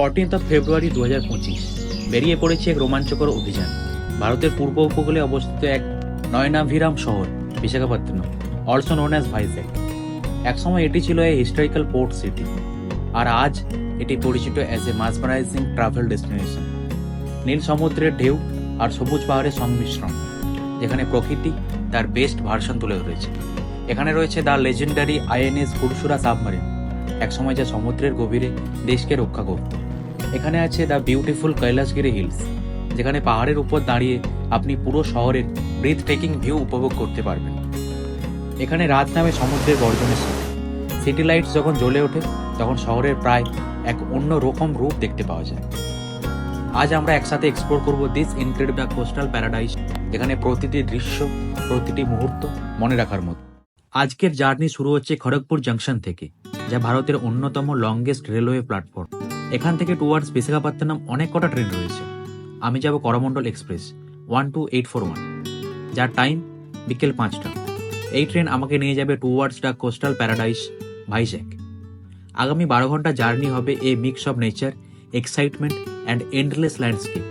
Fourteenth of February দু হাজার পঁচিশ বেরিয়ে পড়েছে এক রোমাঞ্চকর অভিযান। ভারতের পূর্ব উপকূলে অবস্থিত এক নয়নাভিরাম শহর, Visakhapatnam also known as Vizag একসময় এটি ছিল এ হিস্টোরিক্যাল পোর্ট সিটি আর আজ এটি পরিচিত as a mesmerising travel destination নীল সমুদ্রের ঢেউ আর সবুজ পাহাড়ের সংমিশ্রণ, যেখানে প্রকৃতি তার বেস্ট ভার্সন তুলে ধরেছে। এখানে রয়েছে the legendary INS Kursura submarine একসময় যা সমুদ্রের গভীরে দেশকে রক্ষা করত। এখানে আছে দ্য বিউটিফুল কৈলাসগিরি হিলস যেখানে পাহাড়ের উপর দাঁড়িয়ে আপনি পুরো শহরের ব্রিথ টেকিং ভিউ উপভোগ করতে পারবেন। এখানে রাত নামে সমুদ্রের গর্জনের সাথে সিটি লাইটস যখন জ্বলে ওঠে, তখন শহরের প্রায় এক অন্য রকম রূপ দেখতে পাওয়া যায়। আজ আমরা একসাথে এক্সপ্লোর করব দিস ইনক্রেডিবল কোস্টাল প্যারাডাইস যেখানে প্রতিটি দৃশ্য, প্রতিটি মুহূর্ত মনে রাখার মতো। আজকের জার্নি শুরু হচ্ছে খড়গপুর জাংশন থেকে, যা ভারতের অন্যতম লংগেস্ট রেলওয়ে প্ল্যাটফর্ম এখান থেকে টুয়ার্ডস বিশাখাপত্তনম অনেক কটা ট্রেন রয়েছে। আমি যাব Coromandel Express one two eight four one যার টাইম বিকেল পাঁচটা। এই ট্রেন আমাকে নিয়ে যাবে towards the coastal paradise Vizag আগামী বারো ঘণ্টা জার্নি হবে a mix of nature excitement and endless landscape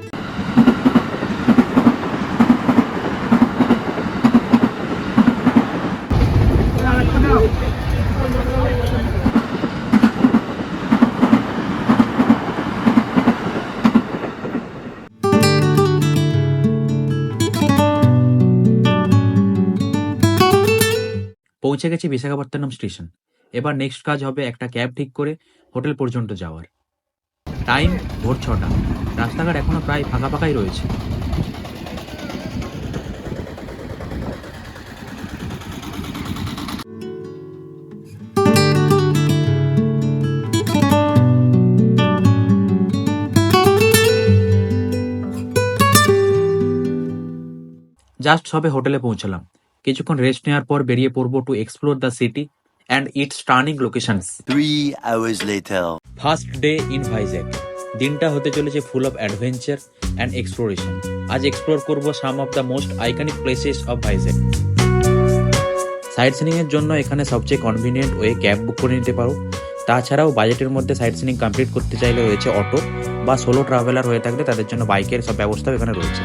পৌঁছে গেছি বিশাখাপত্তনম স্টেশন। এবার নেক্সট কাজ হবে একটা ক্যাব ঠিক করে হোটেল পর্যন্ত যাওয়ার। টাইম ভোর ছটা। রাস্তাঘাট এখনও প্রায় ফাঁকা ফাঁকাই রয়েছে। জাস্ট সবে হোটেলে পৌঁছলাম। কিছুক্ষণ রেস্ট নেওয়ার পর বেরিয়ে পড়ব to explore the city and its turning locations. First day in Vizag দিনটা হতে চলেছে full of adventure and exploration আজ এক্সপ্লোর করব some of the most iconic places of Vizag sightseeing এর জন্য এখানে সবচেয়ে কনভিনিয়েন্ট ওয়ে ক্যাব বুক করে নিতে পারো। তাছাড়াও বাজেটের মধ্যে সাইট সিনিং কমপ্লিট করতে চাইলে রয়েছে অটো বা সোলো ট্রাভেলার হয়ে থাকলে তাদের জন্য বাইকের সব ব্যবস্থাও এখানে রয়েছে।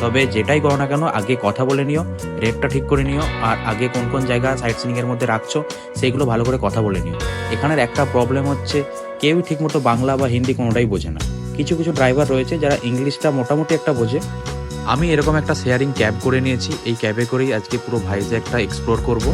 তবে যেটাই করো না কেন, আগে কথা বলে নিও রেটটা ঠিক করে নিও, আর আগে কোন কোন জায়গা সাইট সিনিং এর মধ্যে রাখছো, সেগুলো ভালো করে কথা বলে নিও। এখানের একটা প্রবলেম হচ্ছে কেউই ঠিকমতো বাংলা বা হিন্দি কোনোটাই বোঝে না। কিছু কিছু ড্রাইভার রয়েছে যারা ইংলিশটা মোটামুটি একটা বোঝে। আমি এরকম একটা শেয়ারিং ক্যাব করে নিয়েছি, এই ক্যাবে করেই আজকে পুরো ভাইজ্যাকটা এক্সপ্লোর করব।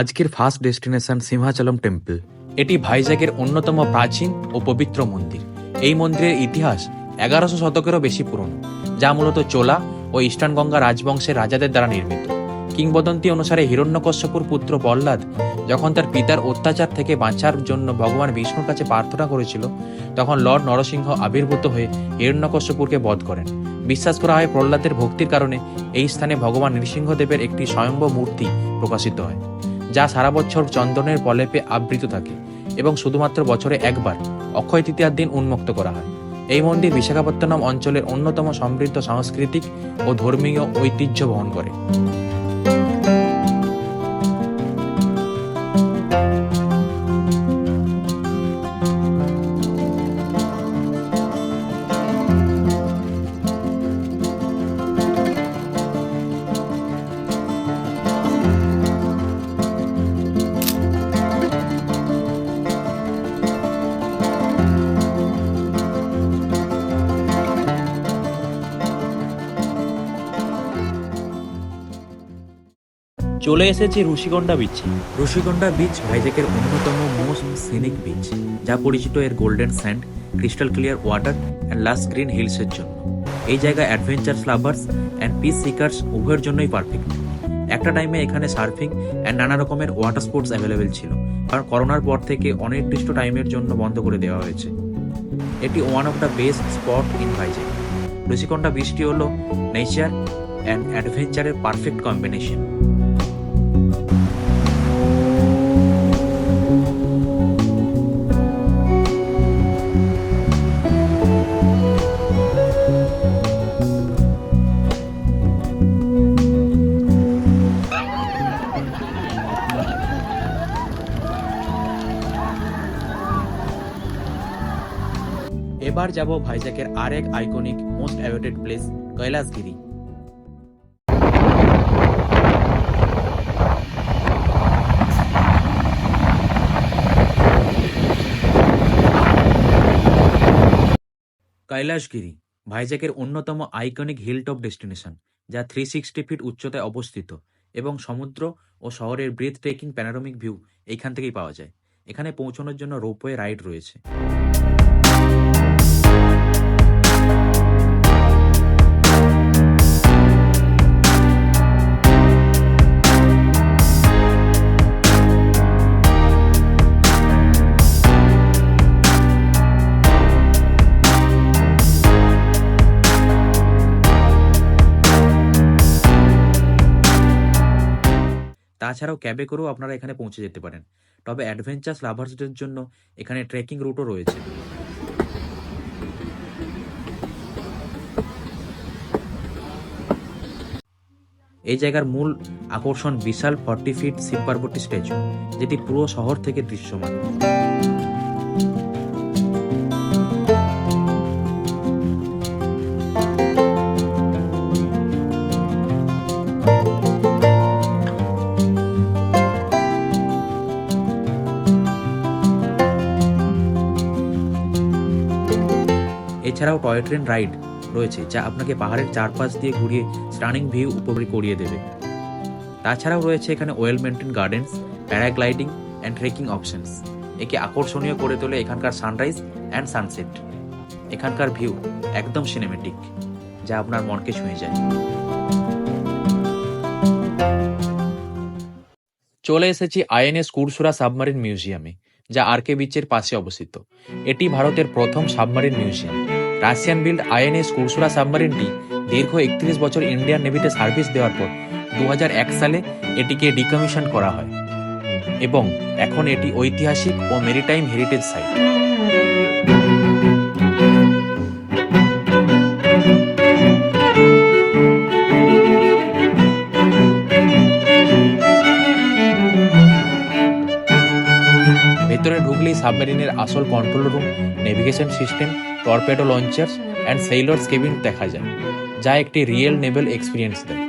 আজকের ফার্স্ট ডেস্টিনেশন সিংহাচলম টেম্পল। এটি ভাইজ্যাকের অন্যতম প্রাচীন ও পবিত্র মন্দির। এই মন্দিরের ইতিহাস এগারোশো শতকেরও বেশি পুরনো, যা মূলত চোলা ও ইস্টার্ন গঙ্গা রাজবংশের রাজাদের দ্বারা নির্মিত। কিংবদন্তি অনুসারে হিরণ্যকশ্যপুর পুত্র প্রহ্লাদ যখন তার পিতার অত্যাচার থেকে বাঁচার জন্য ভগবান বিষ্ণুর কাছে প্রার্থনা করেছিল, তখন লর্ড নরসিংহ আবির্ভূত হয়ে হিরণ্যকশ্যপুরকে বধ করেন। বিশ্বাস করা হয় প্রহ্লাদের ভক্তির কারণে এই স্থানে ভগবান নৃসিংহদেবের একটি স্বয়ম্ভ মূর্তি প্রকাশিত হয়। যা সারা বছর চন্দনের প্রলেপে আবৃত থাকে এবং শুধুমাত্র বছরে একবার, অক্ষয় তৃতীয়ার দিন উন্মুক্ত করা হয়। এই মন্দির বিশাখাপত্তনম অঞ্চলের অন্যতম সমৃদ্ধ সাংস্কৃতিক ও ধর্মীয় ঐতিহ্য বহন করে। চলে এসেছি ঋষিকন্ডা বিচ। ঋষিকন্ডা বিচ ভাইজ্যাকের অন্যতম মোস্ট সিনিক বিচ যা পরিচিত এর golden sand crystal clear water and lush green হিলসের জন্য। এই জায়গা adventure lovers and peace seekers উভয়ের জন্যই পারফেক্ট একটা টাইমে এখানে সার্ফিং অ্যান্ড নানা রকমের ওয়াটার স্পোর্টস অ্যাভেলেবেল ছিল, কারণ করোনার পর থেকে অনির্দিষ্ট টাইমের জন্য বন্ধ করে দেওয়া হয়েছে। এটি one of the best spot in Vizag Rushikonda বৃষ্টি হলো নেচার অ্যান্ড অ্যাডভেঞ্চারের পারফেক্ট কম্বিনেশন এবার যাব ভাইজাকের আরেক iconic most awaited place Kailasagiri. Kailasagiri, ভাইজাকের অন্যতম আইকনিক হিলটপ ডেস্টিনেশন যা থ্রি সিক্সটি ফিট উচ্চতায় অবস্থিত এবং সমুদ্র ও শহরের ব্রেথ ট্রেকিং প্যানারোমিক ভিউ এইখান থেকেই পাওয়া যায়। এখানে পৌঁছানোর জন্য রোপওয়ে রাইড রয়েছে। তাছাড়াও ক্যাবে করেও আপনারা এখানে পৌঁছে যেতে পারেন। তবে অ্যাডভেঞ্চার লাভার্সদের জন্য এখানে ট্রেকিং রুটও রয়েছে। এই জায়গার মূল আকর্ষণ বিশাল forty feet Shiva Parvati statue যেটি পুরো শহর থেকে দৃশ্যমান। এছাড়াও টয় ট্রেন রাইড রয়েছে, যা আপনাকে পাহাড়ের চারপাশ দিয়ে ঘুরিয়ে স্টানিং ভিউ উপভোগ করিয়ে দেবে। তাছাড়াও রয়েছে এখানে well maintain gardens, paragliding and trekking options. একে আকর্ষণীয় করে তোলে এখানকার সানরাইজ অ্যান্ড সানসেট। এখানকার ভিউ একদম সিনেমেটিক, যা আপনার মনকে ছুঁয়ে যায়। চলে এসেছি আইএনএস কুরসুরা সাবমারিন মিউজিয়ামে, যা আরকে বিচের পাশে অবস্থিত। এটি ভারতের প্রথম submarine museum. Russian build INS Kursura সাবমারিনটি দীর্ঘ একত্রিশ বছর ইন্ডিয়ান নেভিতে সার্ভিস দেওয়ার পর দু হাজার এক সালে এটিকে ডিকমিশন করা হয় এবং এখন এটি ঐতিহাসিক ও মেরিটাইম হেরিটেজ সাইট ভেতরে ঢুকলেই সাবমেরিনের আসল control room navigation system torpedo launchers and sailors cabin দেখা যায়, যা একটি রিয়েল নেভেল এক্সপিরিয়েন্স দেয়।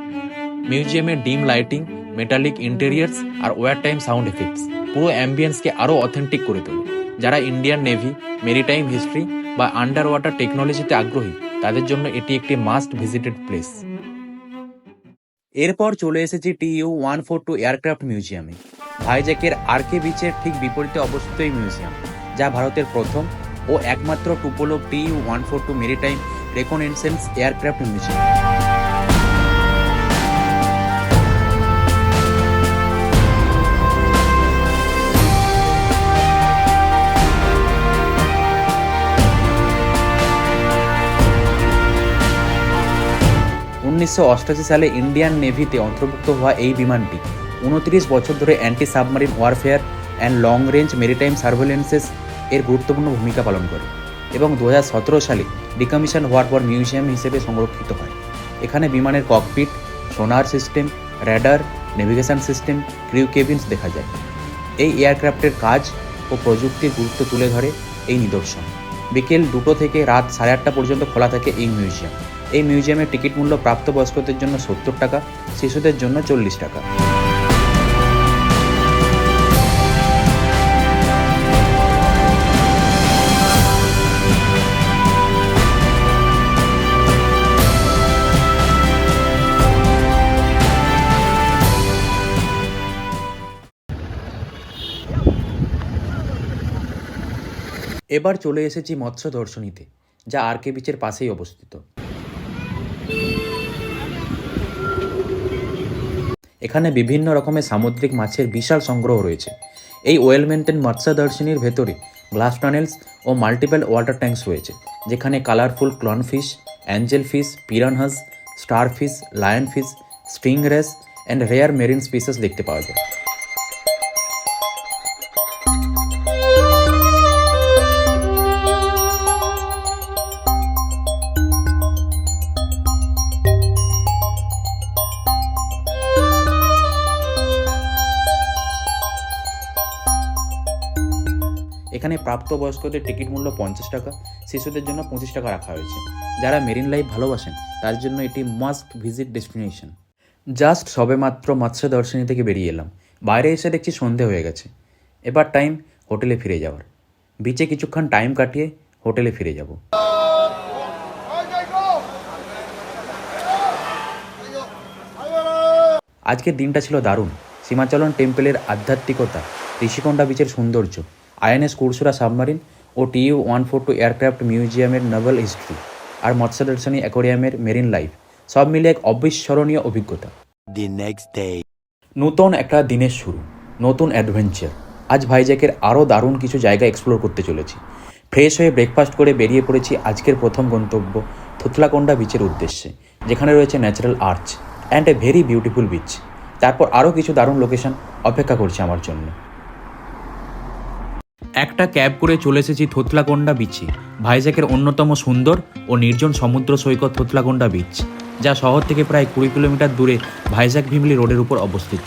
মিউজিয়ামে ডিম লাইটিং মেটালিক ইন্টেরিয়ার্স আর ওয়ার টাইম সাউন্ড এফেক্টস পুরো অ্যাম্বিয়েন্সকে আরও অথেন্টিক করে তোলে। যারা ইন্ডিয়ান নেভি মেরিটাইম হিস্ট্রি বা আন্ডার ওয়াটার টেকনোলজিতে আগ্রহী, তাদের জন্য এটি একটি মাস্ট ভিজিটেড প্লেস এরপর চলে এসেছি TU one four two aircraft মিউজিয়ামে ভাইজ্যাকের আরকে বিচের ঠিক বিপরীতে অবস্থিত এই মিউজিয়াম যা ভারতের প্রথম ও একমাত্র Tupolev TU one four two maritime reconnaissance aircraft museum উনিশশো অষ্টাশি সালে ইন্ডিয়ান নেভিতে অন্তর্ভুক্ত হওয়া এই বিমানটি উনত্রিশ বছর ধরে anti submarine warfare and long range maritime surveillances এর গুরুত্বপূর্ণ ভূমিকা পালন করে এবং দু হাজার সতেরো সালে ডিকমিশন হওয়ার পর মিউজিয়াম হিসেবে সংরক্ষিত হয়। এখানে বিমানের cockpit, sonar system radar navigation system, crew cabins দেখা যায়। এই এয়ারক্রাফটের কাজ ও প্রযুক্তির গুরুত্ব তুলে ধরে এই নিদর্শন। বিকেল দুটো থেকে রাত সাড়ে আটটা পর্যন্ত খোলা থাকে এই মিউজিয়াম। এই মিউজিয়ামের টিকিট মূল্য প্রাপ্তবয়স্কদের জন্য সত্তর টাকা, শিশুদের জন্য চল্লিশ টাকা। এবার চলে এসেছি মৎস্য দর্শনীতে, যা আর কে বিচের পাশেই অবস্থিত। এখানে বিভিন্ন রকমের সামুদ্রিক মাছের বিশাল সংগ্রহ রয়েছে। এই ওয়েল মেনটেন মৎস্য দর্শনীর ভেতরে গ্লাস টানেলস ও মাল্টিপল ওয়াটার ট্যাঙ্কস রয়েছে, যেখানে colourful clown fish angel fish, piranhas star fish lion fish sting rays and rare marine species দেখতে পাওয়া যায়। এখানে প্রাপ্তবয়স্কদের টিকিট মূল্য পঞ্চাশ টাকা, শিশুদের জন্য পঁচিশ টাকা রাখা হয়েছে। যারা মেরিন লাইফ ভালোবাসেন, তার জন্য এটি মাস্ট ভিজিট ডেস্টিনেশন। জাস্ট সবেমাত্র মৎস্য দর্শনী থেকে বেরিয়ে এলাম। বাইরে এসে দেখছি সন্ধে হয়ে গেছে। এবার টাইম হোটেলে ফিরে যাওয়ার। বিচে কিছুক্ষণ টাইম কাটিয়ে হোটেলে ফিরে যাব। আজকের দিনটা ছিল দারুণ। সীমাচলন টেম্পলের আধ্যাত্মিকতা, ঋষিকোণ্ডা বিচের সৌন্দর্য। আইএনএস কুরসুরা সাবমারিন ও TU one four two aircraft মিউজিয়ামের নভেল হিস্ট্রি আর মৎস্যদর্শনী অ্যাকোরিয়ামের মেরিন লাইফ সব মিলিয়ে এক অবিস্মরণীয় অভিজ্ঞতা। Next day. নতুন একটা দিনের শুরু নতুন অ্যাডভেঞ্চার আজ ভাইজ্যাকের আরও দারুণ কিছু জায়গা এক্সপ্লোর করতে চলেছি। ফ্রেশ হয়ে ব্রেকফাস্ট করে বেরিয়ে পড়েছি আজকের প্রথম গন্তব্য থুতলাকোন্ডা বিচের উদ্দেশ্যে যেখানে রয়েছে natural arch and a very beautiful beach তারপর আরও কিছু দারুণ লোকেশন অপেক্ষা করছে আমার জন্য। একটা ক্যাব করে চলে এসেছি থোতলাকোন্ডা বিচে। ভাইজ্যাকের অন্যতম সুন্দর ও নির্জন সমুদ্র সৈকত থোতলাকোন্ডা বিচ, যা শহর থেকে প্রায় কুড়ি কিলোমিটার দূরে ভাইজ্যাক ভিমলি রোডের উপর অবস্থিত।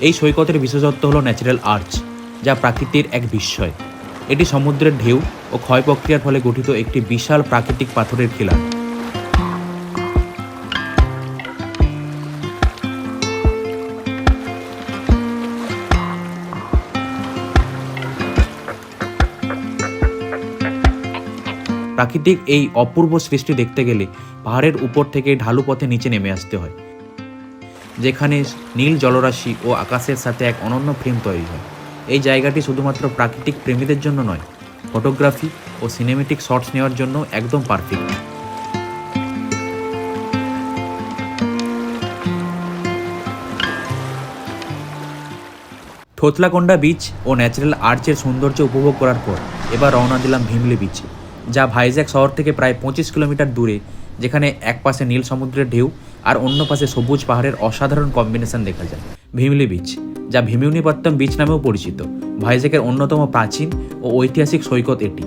এই সৈকতের বিশেষত্ব হলো ন্যাচারাল আর্চ যা প্রাকৃতির এক বিস্ময়। এটি সমুদ্রের ঢেউ ও ক্ষয় প্রক্রিয়ার ফলে গঠিত একটি বিশাল প্রাকৃতিক পাথরের খিলান। প্রাকৃতিক এই অপূর্ব সৃষ্টি দেখতে গেলে পাহাড়ের উপর থেকে ঢালু পথে নিচে নেমে আসতে হয়, যেখানে নীল জলরাশি ও আকাশের সাথে এক অনন্য ফ্রেম তৈরি হয়। এই জায়গাটি শুধুমাত্র প্রাকৃতিক প্রেমীদের জন্য নয়, ফটোগ্রাফি ও সিনেমেটিক শটস নেওয়ার জন্য একদম পারফেক্ট। থোতলাকোন্ডা বিচ ও ন্যাচারাল আর্চের সৌন্দর্য উপভোগ করার পর এবার রওনা দিলাম ভীমলি বিচে। যা ভাইজ্যাক শহর থেকে প্রায় পঁচিশ কিলোমিটার দূরে, যেখানে এক পাশে নীল সমুদ্রের ঢেউ আর অন্য পাশে সবুজ পাহাড়ের অসাধারণ কম্বিনেশন দেখা যায়। ভীমলি বিচ যা ভীমিউনিপত্তম বিচ নামেও পরিচিত, ভাইজ্যাকের অন্যতম প্রাচীন ও ঐতিহাসিক সৈকত এটি।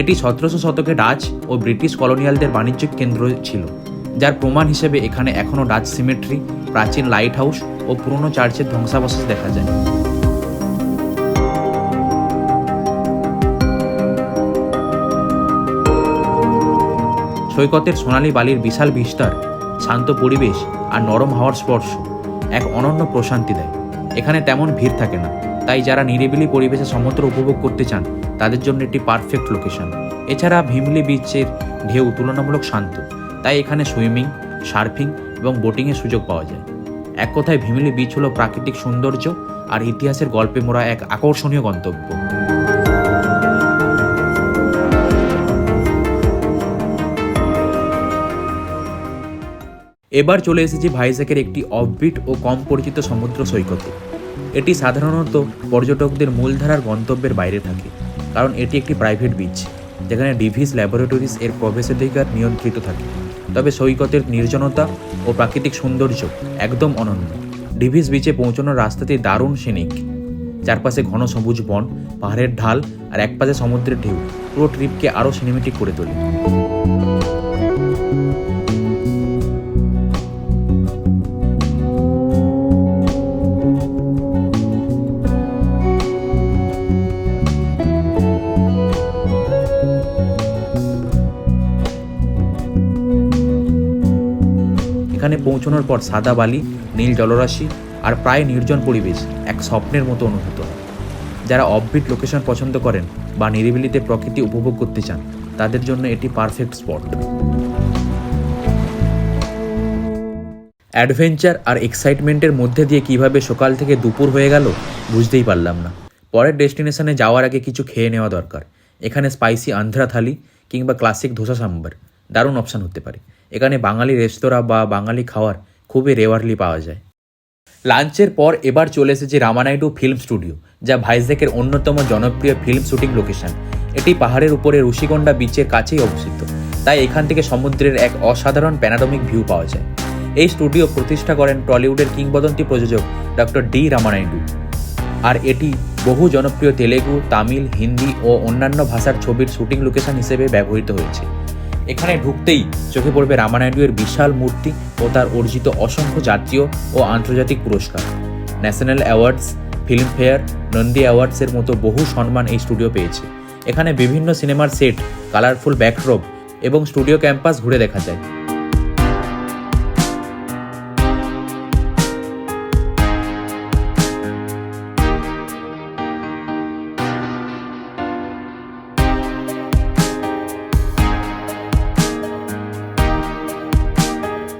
এটি সতেরোশো শতকে ডাচ ও ব্রিটিশ কলোনিয়ালদের বাণিজ্যিক কেন্দ্র ছিল, যার প্রমাণ হিসেবে এখানে এখনও ডাচ সিমেট্রি প্রাচীন লাইট হাউস ও পুরনো চার্চের ধ্বংসাবশেষ দেখা যায়। সৈকতের সোনালী বালির বিশাল বিস্তার, শান্ত পরিবেশ আর নরম হাওয়ার স্পর্শ এক অনন্য প্রশান্তি দেয়। এখানে তেমন ভিড় থাকে না। তাই যারা নিরিবিলি পরিবেশে সমুদ্র উপভোগ করতে চান, তাদের জন্য একটি পারফেক্ট লোকেশন এছাড়া ভীমলি বিচের ঢেউ তুলনামূলক শান্ত। তাই এখানে সুইমিং সার্ফিং এবং বোটিংয়ের সুযোগ পাওয়া যায়। এক কথায় ভীমলি বিচ হলো প্রাকৃতিক সৌন্দর্য আর ইতিহাসের গল্পে মোড়া এক আকর্ষণীয় গন্তব্য। এবার চলে এসেছি ভাইজ্যাকের একটি অফবিট ও কম পরিচিত সমুদ্র সৈকতে। এটি সাধারণত পর্যটকদের মূলধারার গন্তব্যের বাইরে থাকে, কারণ এটি একটি প্রাইভেট বিচ যেখানে ডিভিস ল্যাবরেটরিজ এর প্রবেশাধিকার নিয়ন্ত্রিত থাকে। তবে সৈকতের নির্জনতা ও প্রাকৃতিক সৌন্দর্য একদম অনন্য। ডিভিস বিচে পৌঁছানোর রাস্তাটি দারুণ সেনিক চারপাশে ঘন সবুজ বন, পাহাড়ের ঢাল আর একপাশে সমুদ্রের ঢেউ। পুরো ট্রিপকে আরও সিনেমেটিক করে তোলে। এখানে পৌঁছানোর পর সাদা বালি, নীল জলরাশি আর প্রায় নির্জন পরিবেশ এক স্বপ্নের মতো অনুভূত। হয় যারা অফবিট লোকেশন পছন্দ করেন বা নিরিবিলিতে প্রকৃতি উপভোগ করতে চান, তাদের জন্য এটি পারফেক্ট স্পট অ্যাডভেঞ্চার আর এক্সাইটমেন্টের মধ্যে দিয়ে কীভাবে সকাল থেকে দুপুর হয়ে গেল, বুঝতেই পারলাম না। পরের ডেস্টিনেশনে যাওয়ার আগে কিছু খেয়ে নেওয়া দরকার। এখানে স্পাইসি আন্ধ্রা থালি কিংবা ক্লাসিক ধোসা সাম্বার। দারুণ অপশান হতে পারে। এখানে বাঙালি রেস্তোরাঁ বা বাঙালি খাওয়ার খুবই রেওয়ারলি পাওয়া যায়। লাঞ্চের পর এবার চলে এসেছে রামানাইডু ফিল্ম স্টুডিও যা ভাইজ্যাকের অন্যতম জনপ্রিয় ফিল্ম শুটিং লোকেশন এটি পাহাড়ের উপরে ঋষিকোণ্ডা বিচের কাছেই অবস্থিত, তাই এখান থেকে সমুদ্রের এক অসাধারণ প্যানাডমিক ভিউ পাওয়া যায়। এই স্টুডিও প্রতিষ্ঠা করেন টলিউডের কিংবদন্তি প্রযোজক ডক্টর ডি রামানাইডু। আর এটি বহু জনপ্রিয় তেলেগু, তামিল, হিন্দি ও অন্যান্য ভাষার ছবির শুটিং লোকেশন হিসেবে ব্যবহৃত হয়েছে। এখানে ঢুকতেই চোখে পড়বে রামানাইডুয়ের বিশাল মূর্তি ও তার অর্জিত অসংখ্য জাতীয় ও আন্তর্জাতিক পুরস্কার। ন্যাশনাল অ্যাওয়ার্ডস, ফিল্মফেয়ার, নন্দী অ্যাওয়ার্ডসের মতো বহু সম্মান এই স্টুডিও পেয়েছে। এখানে বিভিন্ন সিনেমার সেট, কালারফুল ব্যাকড্রপ এবং স্টুডিও ক্যাম্পাস ঘুরে দেখা যায়।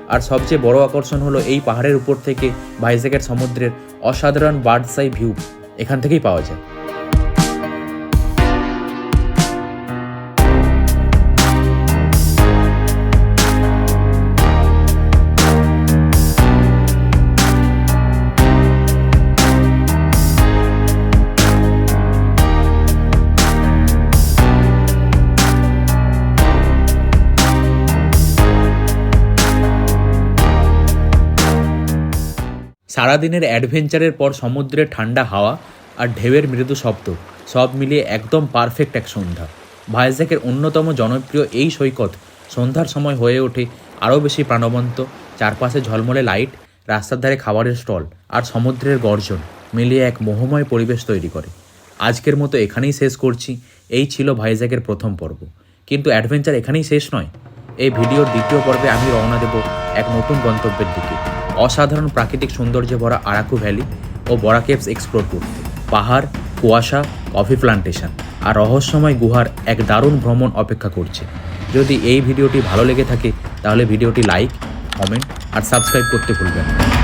আর সবচেয়ে বড় আকর্ষণ হলো এই পাহাড়ের উপর থেকে ভাইজ্যাকের সমুদ্রের অসাধারণ বার্ডস আই ভিউ এখান থেকেই পাওয়া যায়। সারাদিনের অ্যাডভেঞ্চারের পর সমুদ্রের ঠান্ডা হাওয়া আর ঢেউয়ের মৃদু শব্দ, সব মিলিয়ে একদম পারফেক্ট এক সন্ধ্যা। ভাইজ্যাকের অন্যতম জনপ্রিয় এই সৈকত সন্ধ্যার সময় হয়ে ওঠে আরও বেশি প্রাণবন্ত, চারপাশে ঝলমলে লাইট, রাস্তার ধারে খাবারের স্টল আর সমুদ্রের গর্জন মিলিয়ে এক মোহময় পরিবেশ তৈরি করে। আজকের মতো এখানেই শেষ করছি, এই ছিল ভাইজ্যাকের প্রথম পর্ব। কিন্তু অ্যাডভেঞ্চার এখানেই শেষ নয়। এই ভিডিওর দ্বিতীয় পর্বে আমি রওনা দেব এক নতুন গন্তব্যের দিকে। অসাধারণ প্রাকৃতিক সৌন্দর্যে ভরা আরাকু ভ্যালি ও বরা কেভস এক্সপ্লোর করতে। পাহাড়, কুয়াশা, কফি প্লান্টেশন আর রহস্যময় গুহার এক দারুণ ভ্রমণ অপেক্ষা করছে। যদি এই ভিডিওটি ভালো লেগে থাকে, তাহলে ভিডিওটি লাইক, কমেন্ট আর সাবস্ক্রাইব করতে ভুলবেন না।